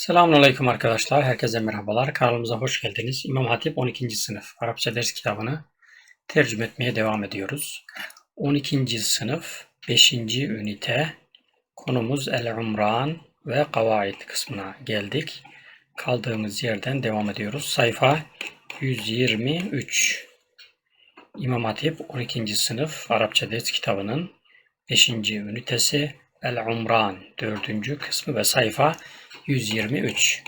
Selamünaleyküm arkadaşlar. Herkese merhabalar. Kanalımıza hoş geldiniz. İmam Hatip 12. sınıf Arapça ders kitabını tercüme etmeye devam ediyoruz. 12. sınıf 5. ünite konumuz El-Umran ve Kavaid kısmına geldik. Kaldığımız yerden devam ediyoruz. Sayfa 123. İmam Hatip 12. sınıf Arapça ders kitabının 5. ünitesi El-Umran 4. kısmı ve sayfa 123.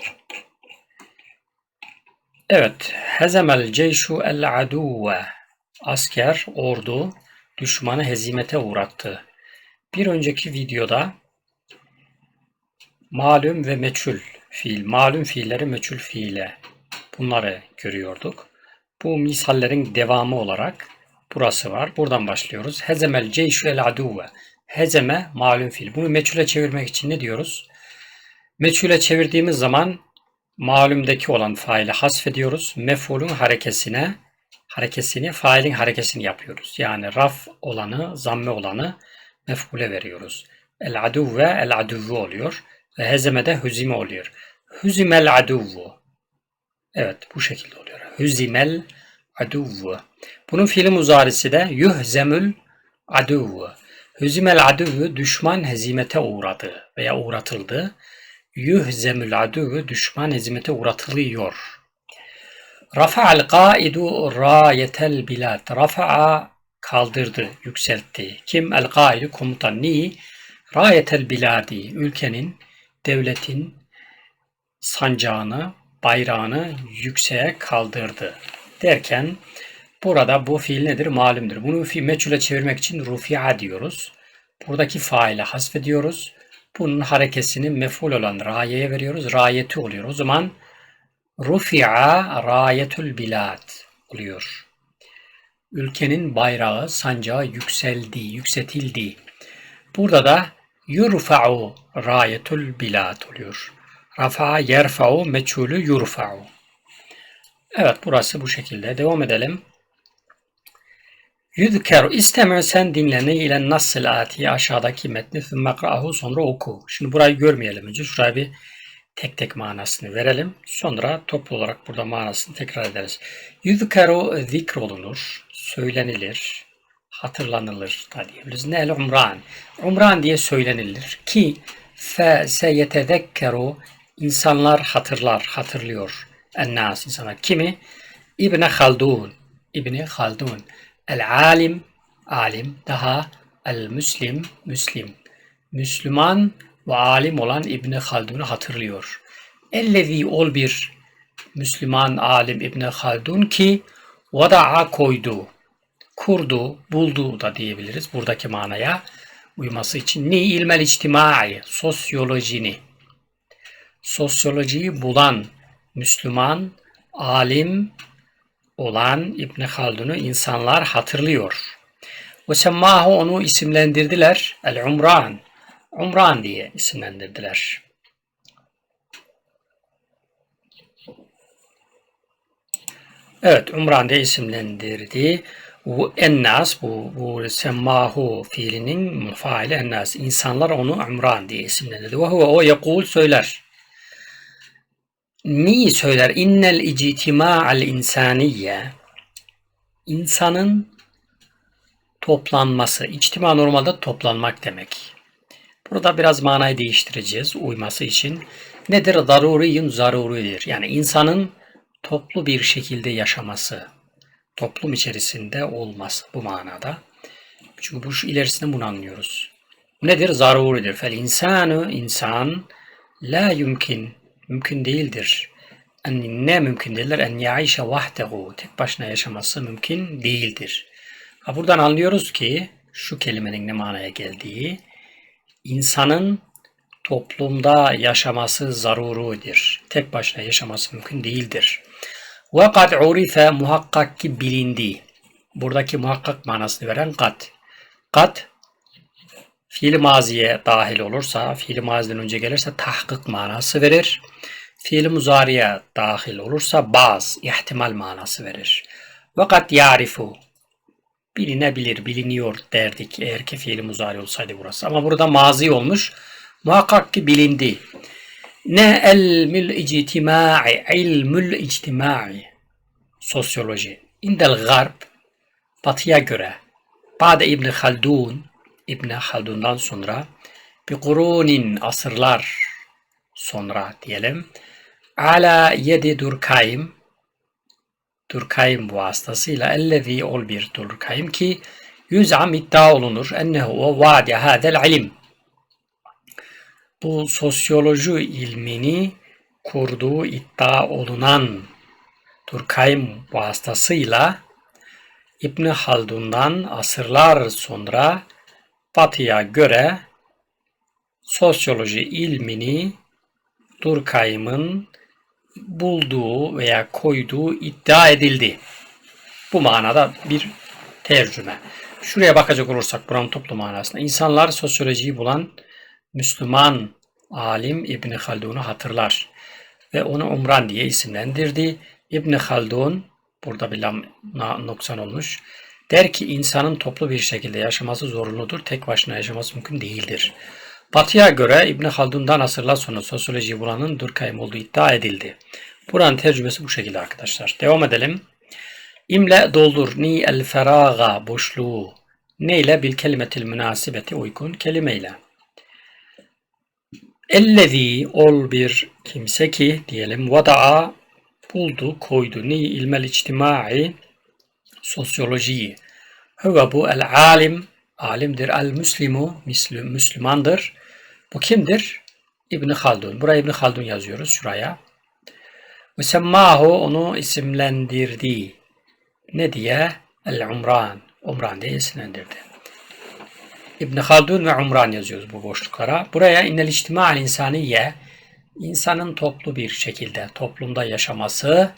Evet. Hezemel ceyşu el aduve. Asker, ordu düşmanı hezimete uğrattı. Bir önceki videoda malum ve meçhul fiil, malum fiilleri meçhul fiile bunları görüyorduk. Bu misallerin devamı olarak burası var. Buradan başlıyoruz. Hezemel ceyşu el aduve. Hezeme malum fiil. Bunu meçhule çevirmek için ne diyoruz? Meçhule çevirdiğimiz zaman malumdaki olan faili hasfediyoruz. Mef'ulün harekesine harekesini, failin harekesini yapıyoruz. Yani raf olanı, zamme olanı mef'ule veriyoruz. El aduvve el aduvvu oluyor. Ve hezeme de hüzime oluyor. Hüzimel aduvvu. Evet bu şekilde oluyor. Hüzimel aduvvu. Bunun fiili muzarisi de yuhzemül aduvvu. Hüzimel aduvvu düşman hezimete uğradı veya uğratıldı yuhzemül aduvü düşman hizmete uğratılıyor. Rafa'al kaidu rayetel bilad. Rafa'a kaldırdı, yükseltti. Kim? El kaidu komutan. Ni? Rayetel biladi. Ülkenin, devletin sancağını, bayrağını yükseğe kaldırdı. Derken burada bu fiil nedir? Malumdur. Bunu fi meçhule çevirmek için rufi'a diyoruz. Buradaki faile hasfediyoruz. Bunun harekesini mef'ul olan rayeye veriyoruz. Rayeti oluyor. O zaman rufi'a rayetul bilad oluyor. Ülkenin bayrağı, sancağı yükseldi, yükseltildi. Burada da yurfa'u rayetul bilad oluyor. Rafa'a yerfa'u meçhulü yurfa'u. Evet burası bu şekilde. Devam edelim. Yüzkeru isteme sen dinle ne ile nasıl ati aşağıdaki metni thummekra'ahu sonra oku. Şimdi burayı görmeyelim önce. Şuraya bir tek tek manasını verelim. Sonra toplu olarak burada manasını tekrar ederiz. Yüzkeru zikrolunur, söylenilir, hatırlanılır da diyebiliriz. Ne'l umran. Umran diye söylenilir ki fe se yetezekkeru insanlar hatırlar, hatırlıyor. Ennas insanlar. Kimi? İbne Haldun. İbni Haldun. El alim, alim. Daha el müslim, müslim. Müslüman ve alim olan İbni Haldun'u hatırlıyor. Ellezi ol bir Müslüman alim İbni Haldun ki vada'a koydu, kurdu, buldu da diyebiliriz buradaki manaya uyması için. Ni ilmel içtimai, sosyolojini. Sosyolojiyi bulan Müslüman, alim, olan İbn Haldun'u insanlar hatırlıyor. Ve semmahu onu isimlendirdiler. El Umran. Umran diye isimlendirdiler. Evet, Umran diye isimlendirdi. Bu ennas, bu, bu semmahu fiilinin faili ennas. İnsanlar onu Umran diye isimlendirdi. Ve o yekul söyler. Ni söyler? İnnel ictima'al insaniye insanın toplanması. İçtima normalde toplanmak demek. Burada biraz manayı değiştireceğiz uyması için. Nedir? Daruriyun zaruridir. Yani insanın toplu bir şekilde yaşaması. Toplum içerisinde olması bu manada. Çünkü bu ilerisinde bunu anlıyoruz. Nedir? Zaruridir. Fel insanu insan la yumkin mümkün değildir. En, ne mümkün değildir? En yaişe vahdehu. Tek başına yaşaması mümkün değildir. Ha, buradan anlıyoruz ki şu kelimenin ne manaya geldiği insanın toplumda yaşaması zarurudir. Tek başına yaşaması mümkün değildir. Ve kad urife muhakkak ki bilindi. Buradaki muhakkak manasını veren kat. Kat fiil maziye dahil olursa, fiil maziden önce gelirse tahkik manası verir. Fiil muzariye dahil olursa baz, ihtimal manası verir. Vakat yarifu bilinebilir, biliniyor derdik eğer ki fiil muzari olsaydı burası. Ama burada mazi olmuş. Muhakkak ki bilindi. Ne ilmül ictimai, ilmül ictimai, sosyoloji. İndel garb, batıya göre, Ba'de İbni Haldun, İbni Haldun'dan sonra, bir kurunin, asırlar sonra diyelim, ala yedi Durkheim, Durkheim vasıtasıyla ellezî ol bir Durkheim ki yüz'am iddia olunur ennehu vade hadel ilim. Bu sosyoloji ilmini kurduğu iddia olunan Durkheim vasıtasıyla İbni Haldun'dan asırlar sonra Batı'ya göre sosyoloji ilmini Durkheim'in bulduğu veya koyduğu iddia edildi. Bu manada bir tercüme. Şuraya bakacak olursak buranın toplu manasında insanlar sosyolojiyi bulan Müslüman alim İbni Haldun'u hatırlar ve onu Umran diye isimlendirdi. İbni Haldun burada bir lam noksan olmuş. Der ki insanın toplu bir şekilde yaşaması zorunludur. Tek başına yaşaması mümkün değildir. Batı'ya göre İbn Haldun'dan asırlar sonra sosyoloji bulanın Durkheim olduğu iddia edildi. Buranın tercümesi bu şekilde arkadaşlar. Devam edelim. İmle doldur ni el feraga boşluğu. Ne ile bil kelimetil münasibeti uygun kelimeyle. Ellezî ol bir kimse ki diyelim vada'a buldu, koydu. Ni ilmel içtimai sosyolojiyi. Hüve bu el alim alimdir. El müslimu Müslümandır. Bu kimdir? İbn Haldun. Buraya İbn Haldun yazıyoruz şuraya. Ve semmahu onu isimlendirdi. Ne diye? El Umran. Umran diye isimlendirdi. İbn Haldun ve Umran yazıyoruz bu boşluklara. Buraya innel içtima'al insaniye insanın toplu bir şekilde toplumda yaşaması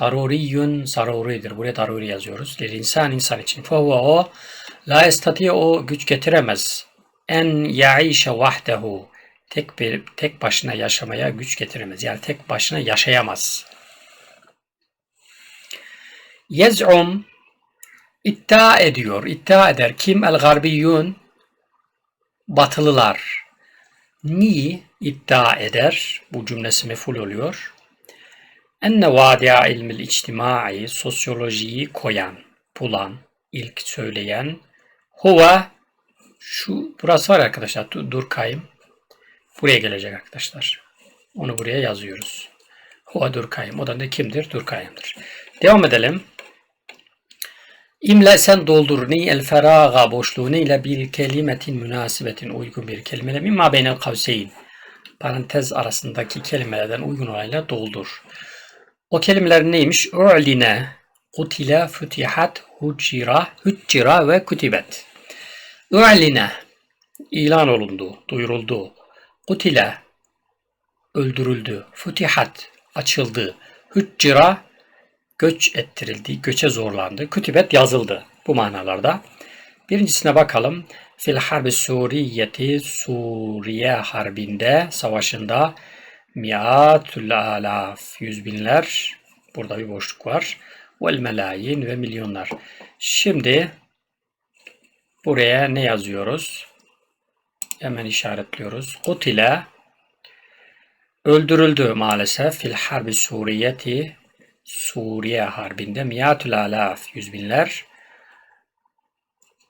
daruriyun zaruridir. Buraya daruri yazıyoruz. Lir insan insan için. Fehuve o la estatiye o güç getiremez. En yaişe vahdehu tek bir tek başına yaşamaya güç getiremez. Yani tek başına yaşayamaz. Yez'um iddia ediyor. iddia eder. Kim? El garbiyun batılılar. Ni iddia eder. Bu cümlesi meful oluyor. Enne vadi'a ilmil içtimai sosyolojiyi koyan, bulan, ilk söyleyen huve şu burası var arkadaşlar Durkheim buraya gelecek arkadaşlar. Onu buraya yazıyoruz. Huve Durkheim. O da ne kimdir? Durkheim'dir. Devam edelim. İmle sen doldur ni el feraga boşluğunu ile bir kelimetin münasibetin uygun bir kelimeyle mimma beynel kavseyn parantez arasındaki kelimelerden uygun olayla doldur. O kelimeler neymiş? U'line, kutile, fütihat, hucira, hüccira ve kutibet. U'line, ilan olundu, duyuruldu. Kutile, öldürüldü. Fütihat, açıldı. Hüccira, göç ettirildi, göçe zorlandı. Kütübet yazıldı bu manalarda. Birincisine bakalım. Fil harbi suriyeti Suriye harbinde, savaşında miatül alaf, yüz binler, burada bir boşluk var. Vel melayin ve milyonlar. Şimdi buraya ne yazıyoruz? Hemen işaretliyoruz. Kutile. Öldürüldü maalesef. Fil harbi suriyeti. Suriye harbinde. Miyatül alaf yüz binler.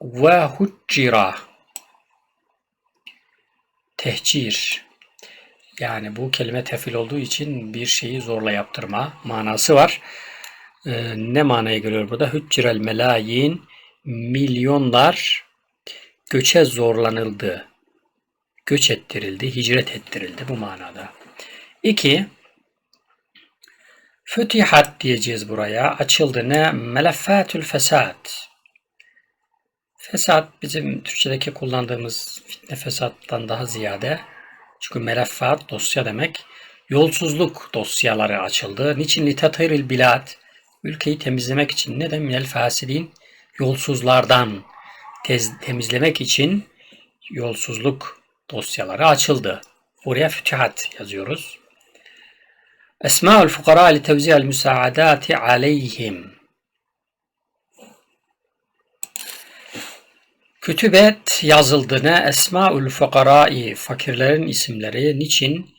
Ve huccira. Tehcir yani bu kelime tefil olduğu için bir şeyi zorla yaptırma manası var. Ee, ne manaya geliyor burada? Hüccirel melayin milyonlar göçe zorlanıldı. Göç ettirildi, hicret ettirildi bu manada. İki, Fütihat diyeceğiz buraya. Açıldı ne? Meleffatül fesat. Fesat bizim Türkçedeki kullandığımız fitne fesattan daha ziyade. Çünkü meleffat dosya demek. Yolsuzluk dosyaları açıldı. Niçin litatayril bilad? Ülkeyi temizlemek için. Neden minel fasidin? Yolsuzlardan tez, temizlemek için yolsuzluk dosyaları açıldı. Buraya fütihat yazıyoruz. Esma'ul fukara li tevzi'al müsaadati aleyhim. Kütübet yazıldı ne? Esma'ul fukarai fakirlerin isimleri niçin?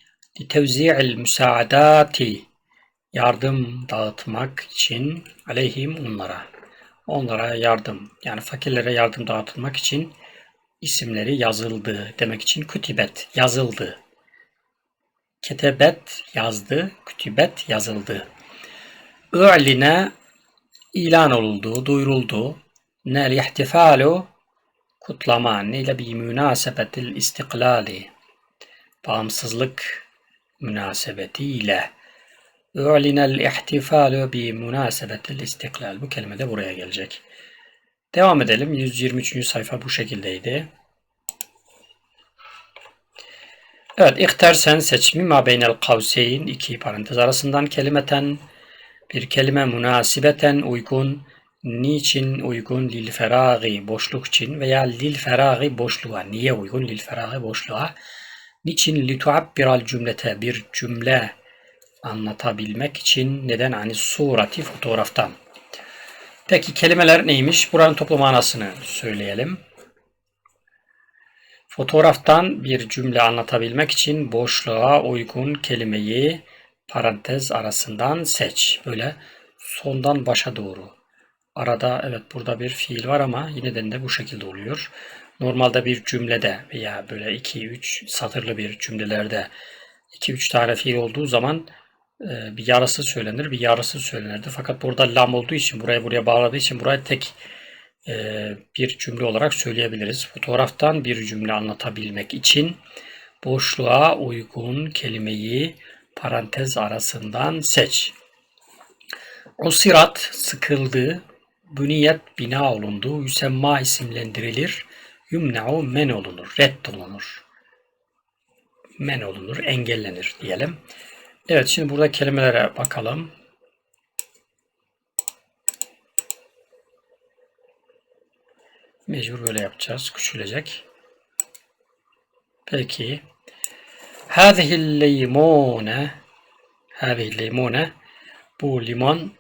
Litevzi'il müsaadati yardım dağıtmak için aleyhim onlara. Onlara yardım yani fakirlere yardım dağıtılmak için isimleri yazıldı demek için kütübet yazıldı. Ketebet yazdı, kütübet yazıldı. Ü'line ilan olundu, duyuruldu. Nel ihtifalu kutlama neyle bir münasebetil istiklali bağımsızlık münasebetiyle Ü'linel ihtifalu bi münasebetil istiklal. Bu kelime de buraya gelecek. Devam edelim. 123. sayfa bu şekildeydi. Evet, ihtar sen seç. Mimma beynel kavseyn iki parantez arasından kelimeten bir kelime münasibeten uygun niçin uygun lil feragi boşluk için veya lil feragi boşluğa niye uygun lil feragi boşluğa niçin li tuabbiral cümlete bir cümle anlatabilmek için neden hani surati fotoğraftan. Peki kelimeler neymiş? Buranın toplu manasını söyleyelim. Fotoğraftan bir cümle anlatabilmek için boşluğa uygun kelimeyi parantez arasından seç. Böyle sondan başa doğru. Arada evet burada bir fiil var ama yine de bu şekilde oluyor. Normalde bir cümlede veya böyle 2-3 satırlı bir cümlelerde 2-3 tane fiil olduğu zaman e, bir yarısı söylenir, bir yarısı söylenirdi. Fakat burada lam olduğu için, buraya buraya bağladığı için buraya tek e, bir cümle olarak söyleyebiliriz. Fotoğraftan bir cümle anlatabilmek için boşluğa uygun kelimeyi parantez arasından seç. O sirat sıkıldı, büniyet bina olundu, yüsemma isimlendirilir, yumne'u men olunur, reddolunur. Men olunur, engellenir diyelim. Evet şimdi burada kelimelere bakalım. Mecbur böyle yapacağız. Küçülecek. Peki. Hâzihil limone Hâzihil limone Bu limon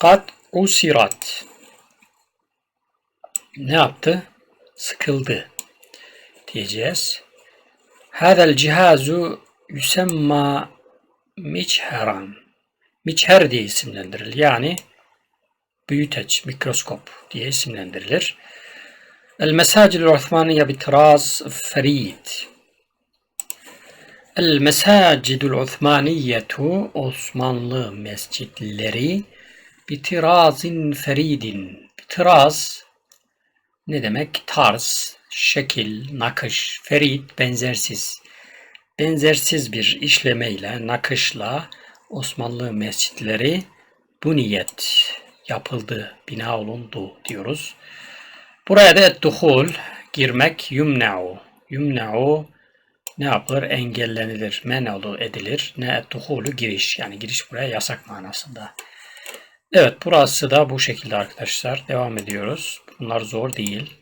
Kat usirat ne yaptı? Sıkıldı diyeceğiz. Hadel cihazu yusemma miçheran. Miçher diye isimlendirilir. Yani büyüteç, mikroskop diye isimlendirilir. El mesacil Osmaniye bitiraz ferid. El mesacil Osmaniyetu Osmanlı mescitleri bitirazin feridin. Bitiraz ne demek? Tarz, şekil, nakış, ferid, benzersiz benzersiz bir işlemeyle, nakışla Osmanlı mescitleri bu niyet yapıldı, bina olundu diyoruz. Buraya da duhul, girmek, yumna'u. Yumna'u ne yapılır? Engellenilir, men edilir. Ne duhulu giriş. Yani giriş buraya yasak manasında. Evet burası da bu şekilde arkadaşlar. Devam ediyoruz. Bunlar zor değil.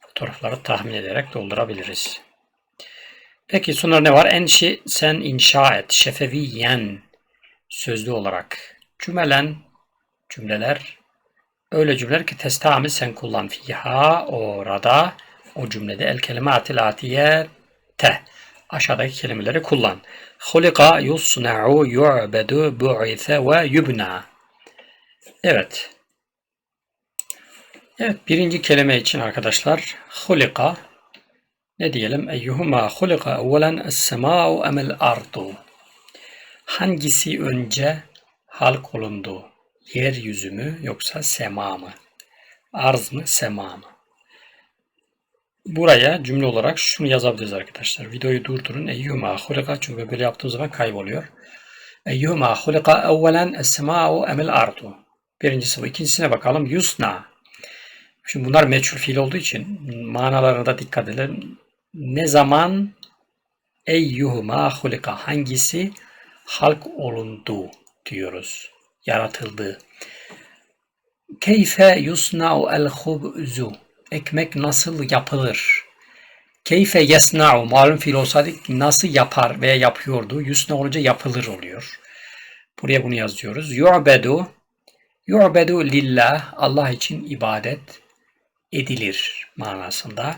Fotoğrafları tahmin ederek doldurabiliriz. Peki sonra ne var? Enşi sen inşa et. Şefeviyen sözlü olarak. Cümelen cümleler öyle cümleler ki testamil sen kullan fiha orada o cümlede el kelimatil atiye te aşağıdaki kelimeleri kullan. Hulika yusna'u yu'bedu bu'ise ve yubna. Evet. Evet birinci kelime için arkadaşlar hulika ne diyelim? Eyyuhuma hulika evvelen es-sema'u emel ardu. Hangisi önce halk olundu? Yeryüzü mü yoksa sema mı? Arz mı sema mı? Buraya cümle olarak şunu yazabiliriz arkadaşlar. Videoyu durdurun. Eyyuhuma hulika çünkü böyle yaptığım zaman kayboluyor. Eyyuhuma hulika evvelen es-sema'u emel ardu. Birincisi bu. İkincisine bakalım. Yusna. Şimdi bunlar meçhul fiil olduğu için manalarına da dikkat edelim ne zaman eyyuhuma hulika hangisi halk olundu diyoruz. Yaratıldı. Keyfe yusna'u el hubzu ekmek nasıl yapılır? Keyfe yesna'u malum fiil olsaydı nasıl yapar veya yapıyordu? Yusna olunca yapılır oluyor. Buraya bunu yazıyoruz. Yu'bedu Yu'bedu lillah Allah için ibadet edilir manasında.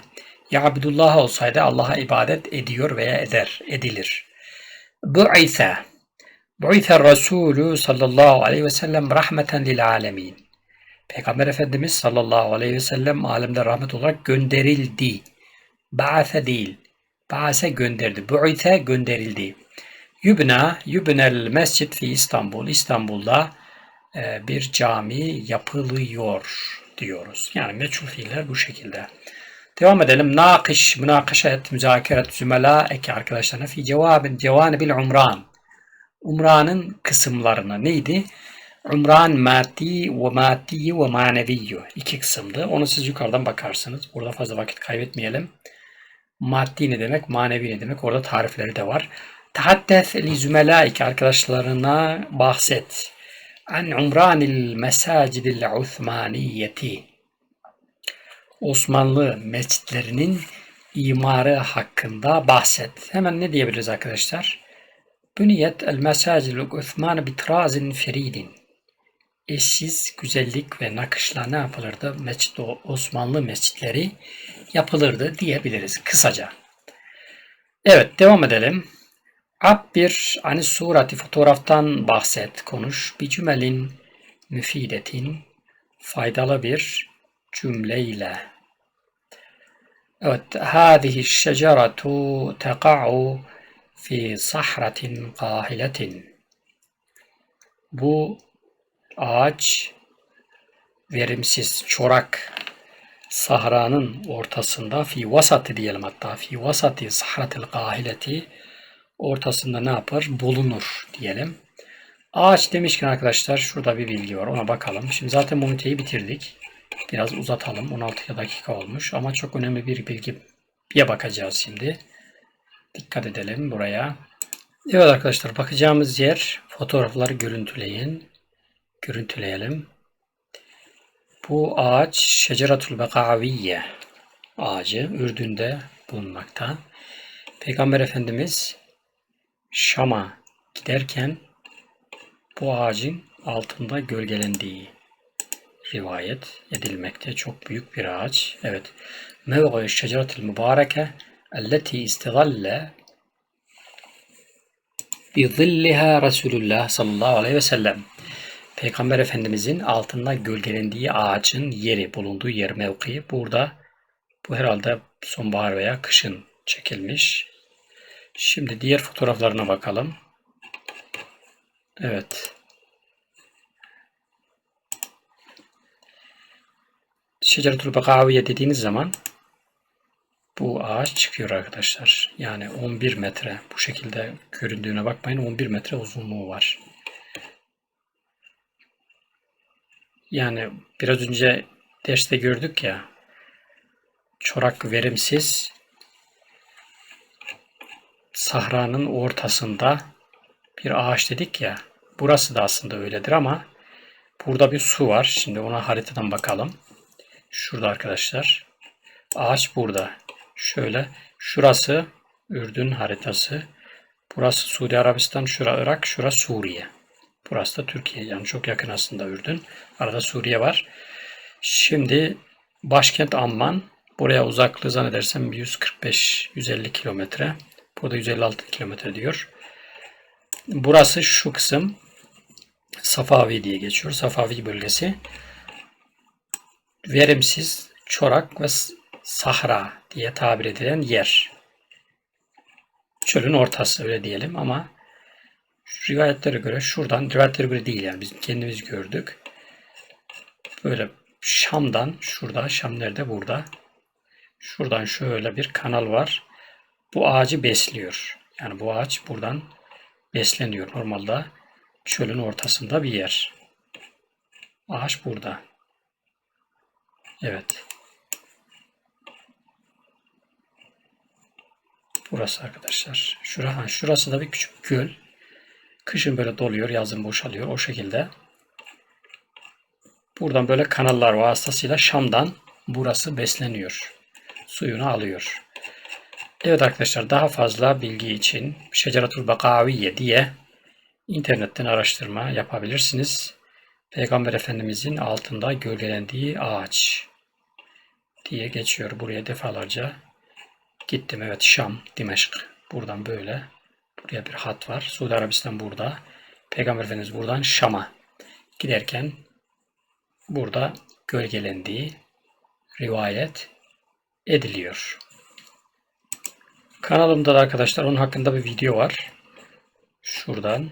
Ya Abdullah olsaydı Allah'a ibadet ediyor veya eder, edilir. Bu'ise. Bu'ise Resulü sallallahu aleyhi ve sellem rahmeten lil alemin. Peygamber Efendimiz sallallahu aleyhi ve sellem alemde rahmet olarak gönderildi. Ba'ase değil. Ba'ase gönderdi. Bu'ise gönderildi. Yubna, yubnel mescid fi İstanbul. İstanbul'da bir cami yapılıyor diyoruz. Yani meçhul fiiller bu şekilde. Devam edelim. Nakış, münakaşa et, müzakere et, zümela eki arkadaşlarına fi cevabin cevanibil umran. Umranın kısımlarını neydi? Umran maddi ve maddi ve maneviyyü. iki kısımdı. Onu siz yukarıdan bakarsınız. Burada fazla vakit kaybetmeyelim. Maddi ne demek, manevi ne demek? Orada tarifleri de var. Tahaddes li zümelaike arkadaşlarına bahset. An umranil mesacidil Uthmaniyeti. Osmanlı mescitlerinin imarı hakkında bahset. Hemen ne diyebiliriz arkadaşlar? Büniyet el mesacidil Uthman bitrazin feridin. Eşsiz güzellik ve nakışla ne yapılırdı? Mescid, Osmanlı mescitleri yapılırdı diyebiliriz kısaca. Evet devam edelim. Abbir ani surati fotoğraftan bahset, konuş. Bir cümelin müfidetin faydalı bir cümleyle. Evet, hâzihi şeceretu teka'u fi sahratin kahiletin. Bu ağaç verimsiz, çorak sahranın ortasında fi vasati diyelim hatta fi vasati sahratil kahileti ortasında ne yapar? Bulunur diyelim. Ağaç demişken arkadaşlar şurada bir bilgi var. Ona bakalım. Şimdi zaten bu bitirdik. Biraz uzatalım. 16 dakika olmuş ama çok önemli bir bilgiye bakacağız şimdi. Dikkat edelim buraya. Evet arkadaşlar bakacağımız yer fotoğrafları görüntüleyin. Görüntüleyelim. Bu ağaç Şeceratul Bekaviye ağacı Ürdün'de bulunmakta. Peygamber Efendimiz Şam'a giderken bu ağacın altında gölgelendiği rivayet edilmekte. Çok büyük bir ağaç. Evet. Mevgı şeceretil mübareke elleti istigalle bi zilliha Resulullah sallallahu aleyhi ve sellem. Peygamber Efendimizin altında gölgelendiği ağacın yeri, bulunduğu yer mevkii. Burada bu herhalde sonbahar veya kışın çekilmiş. Şimdi diğer fotoğraflarına bakalım. Evet. Şeceretül Bekaviye dediğiniz zaman bu ağaç çıkıyor arkadaşlar. Yani 11 metre. Bu şekilde göründüğüne bakmayın. 11 metre uzunluğu var. Yani biraz önce derste gördük ya çorak verimsiz sahranın ortasında bir ağaç dedik ya. Burası da aslında öyledir ama burada bir su var. Şimdi ona haritadan bakalım. Şurada arkadaşlar. Ağaç burada. Şöyle şurası Ürdün haritası. Burası Suudi Arabistan, şura Irak, şura Suriye. Burası da Türkiye. Yani çok yakın aslında Ürdün. Arada Suriye var. Şimdi başkent Amman. Buraya uzaklığı zannedersem 145-150 kilometre. Burada 156 kilometre diyor. Burası şu kısım Safavi diye geçiyor. Safavi bölgesi. Verimsiz, çorak ve sahra diye tabir edilen yer. Çölün ortası öyle diyelim ama rivayetlere göre şuradan, rivayetlere göre değil yani biz kendimiz gördük. Böyle Şam'dan, şurada, Şam nerede? Burada. Şuradan şöyle bir kanal var bu ağacı besliyor. Yani bu ağaç buradan besleniyor. Normalde çölün ortasında bir yer. Ağaç burada. Evet. Burası arkadaşlar. Şura, şurası da bir küçük göl. Kışın böyle doluyor, yazın boşalıyor. O şekilde. Buradan böyle kanallar vasıtasıyla Şam'dan burası besleniyor. Suyunu alıyor. Evet arkadaşlar daha fazla bilgi için Şeceratul Bakaviye diye internetten araştırma yapabilirsiniz. Peygamber Efendimizin altında gölgelendiği ağaç diye geçiyor. Buraya defalarca gittim. Evet Şam, Dimeşk. Buradan böyle Buraya bir hat var. Suudi Arabistan burada. Peygamber Efendimiz buradan Şam'a giderken burada gölgelendiği rivayet ediliyor. Kanalımda da arkadaşlar onun hakkında bir video var. Şuradan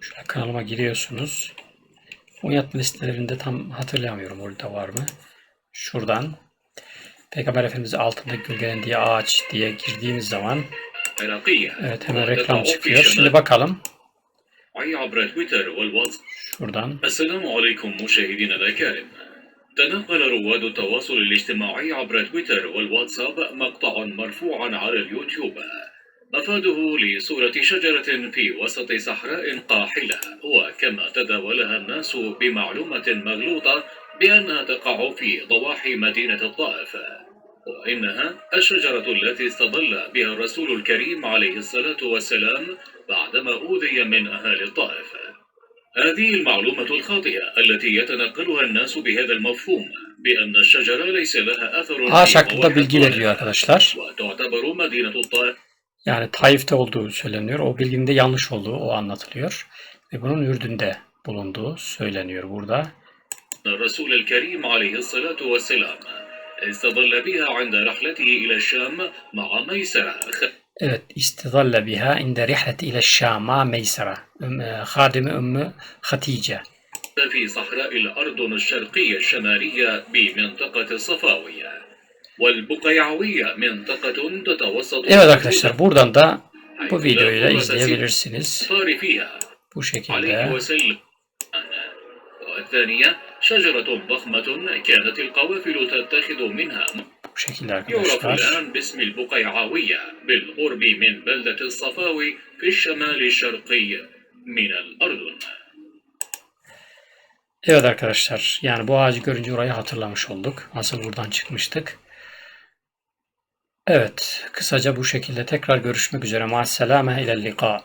şöyle kanalıma giriyorsunuz. Uyatma listelerinde tam hatırlayamıyorum orada var mı. Şuradan Peygamber Efendimiz altında gölgelen diye ağaç diye girdiğimiz zaman Evet hemen reklam çıkıyor. Şimdi bakalım. Şuradan. Esselamu Aleyküm Muşehidine de Kerim. تنقل رواد التواصل الاجتماعي عبر تويتر والواتساب مقطع مرفوعا على اليوتيوب. مفاده لصورة شجرة في وسط صحراء قاحلة. وكما تداولها الناس بمعلومة مغلوطة بأنها تقع في ضواحي مدينة الطائف. وإنها الشجرة التي استظل بها الرسول الكريم عليه الصلاة والسلام بعدما أوذي من أهالي الطائف. هذه المعلومة الخاطئة التي يتنقلها الناس بهذا المفهوم بأن الشجرة ليس لها أثر ağaç في hakkında ضواحي bilgi الطائف veriyor arkadaşlar. وتعتبر مدينة الطائف Yani Taif'te olduğu söyleniyor. O bilginin de yanlış olduğu o anlatılıyor. Ve bunun Ürdün'de bulunduğu söyleniyor burada. الرسول الكريم عليه الصلاة والسلام استظل بها عند رحلته إلى الشام مع ميسرة أه، استظل بها عند رحلة إلى الشام مع ميسرة أه، خادم أم ختيجة في صحراء الأرض الشرقية الشمالية بمنطقة الصفاوية والبقيعوية منطقة تتوسط Evet arkadaşlar buradan da bu videoyu da izleyebilirsiniz. Bu şekilde. والثانية شجرة ضخمة كانت القوافل تتخذ منها Bu şekilde يعرف arkadaşlar. الآن باسم البقيعاوية بالقرب من بلدة الصفاوي في الشمال الشرقي من الأردن Evet arkadaşlar yani bu ağacı görünce orayı hatırlamış olduk. Nasıl buradan çıkmıştık. Evet kısaca bu şekilde tekrar görüşmek üzere. Ma'as selame ilel liqa.